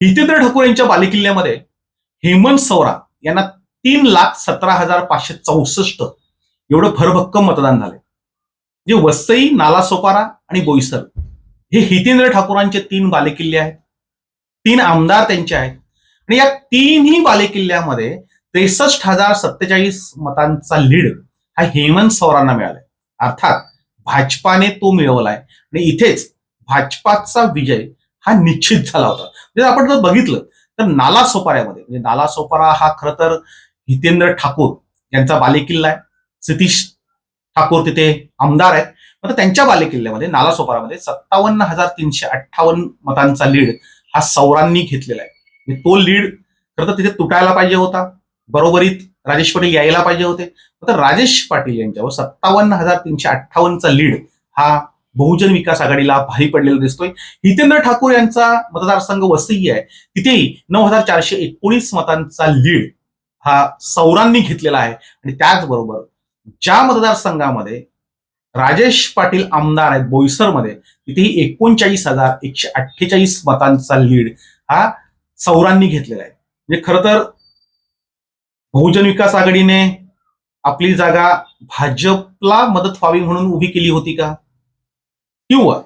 हितेंद्र ठाकूर यांच्या बालेकिल्ल्यामध्ये हेमंत सौरा यांना तीन लाख सतरा हजार पाचशे चौसष्ट एवढं भरभक्कम मतदान झाले जे वसई नालासोपारा आणि बोईसर हे हितेंद्र ठाकूरांचे तीन बालेकिल्ले आहेत. तीन आमदार त्यांचे आहेत. आणि या तीनही बालेकिल्ल्यामध्ये त्रेसष्ट हजार सत्तेचाळीस मतांचा लीड हा हेमंत सौरांना मिळालाय. अर्थात भाजपाने तो मिळवलाय. आणि इथेच भाजपाचा विजय हा निश्चित झाला होता. म्हणजे आपण जर बघितलं तर नाला सोपाऱ्यामध्ये म्हणजे नाला सोपारा हा खरं तर हितेंद्र ठाकूर यांचा बालेकिल्ला आहे. सतीश ठाकूर तिथे आमदार आहेत. मात्र त्यांच्या बालेकिल्ल्यामध्ये नाला सोपारामध्ये सत्तावन्न हजार तीनशे अठ्ठावन्न मतांचा लीड हा सौरांनी घेतलेला आहे. म्हणजे तो लीड खरं तर तिथे तुटायला पाहिजे होता. बरोबरीत राजेश पाटील यायला पाहिजे होते. मात्र राजेश पाटील यांच्यावर सत्तावन्न हजार तीनशे अठ्ठावन्नचा लीड हा बहुजन विकास आघाडीला भारी पडलेला दिसतोय. हितेंद्र ठाकूर यांचा मतदारसंघ वसई आहे. तिथेही नऊ हजार चारशे एकोणीस मतांचा लीड हा सौरांनी घेतलेला आहे. आणि त्याचबरोबर ज्या मतदारसंघामध्ये राजेश पाटील आमदार आहेत बोईसरमध्ये तिथेही एकोणचाळीस हजार एकशे अठ्ठेचाळीस मतांचा लीड हा सौरांनी घेतलेला आहे. म्हणजे खरं तर बहुजन विकास आघाडीने आपली जागा भाजपला मदत व्हावी म्हणून उभी केली होती का? किंवा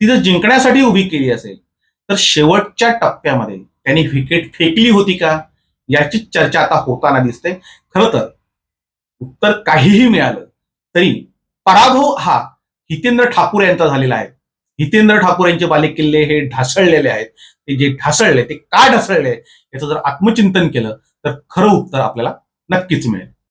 ती जर जिंकण्यासाठी उभी केली असेल तर शेवटच्या टप्प्यामध्ये त्यांनी विकेट फेकली होती का याची चर्चा आता होताना दिसते. खरं तर उत्तर काहीही मिळालं तरी पराभव हा हितेंद्र ठाकूर यांचा झालेला आहे. हितेंद्र ठाकूर यांचे बालेकिल्ले हे ढासळलेले आहेत. ते जे ढासळले ते का ढासळले याचं जर आत्मचिंतन केलं तर खरं उत्तर आपल्याला नक्कीच मिळेल.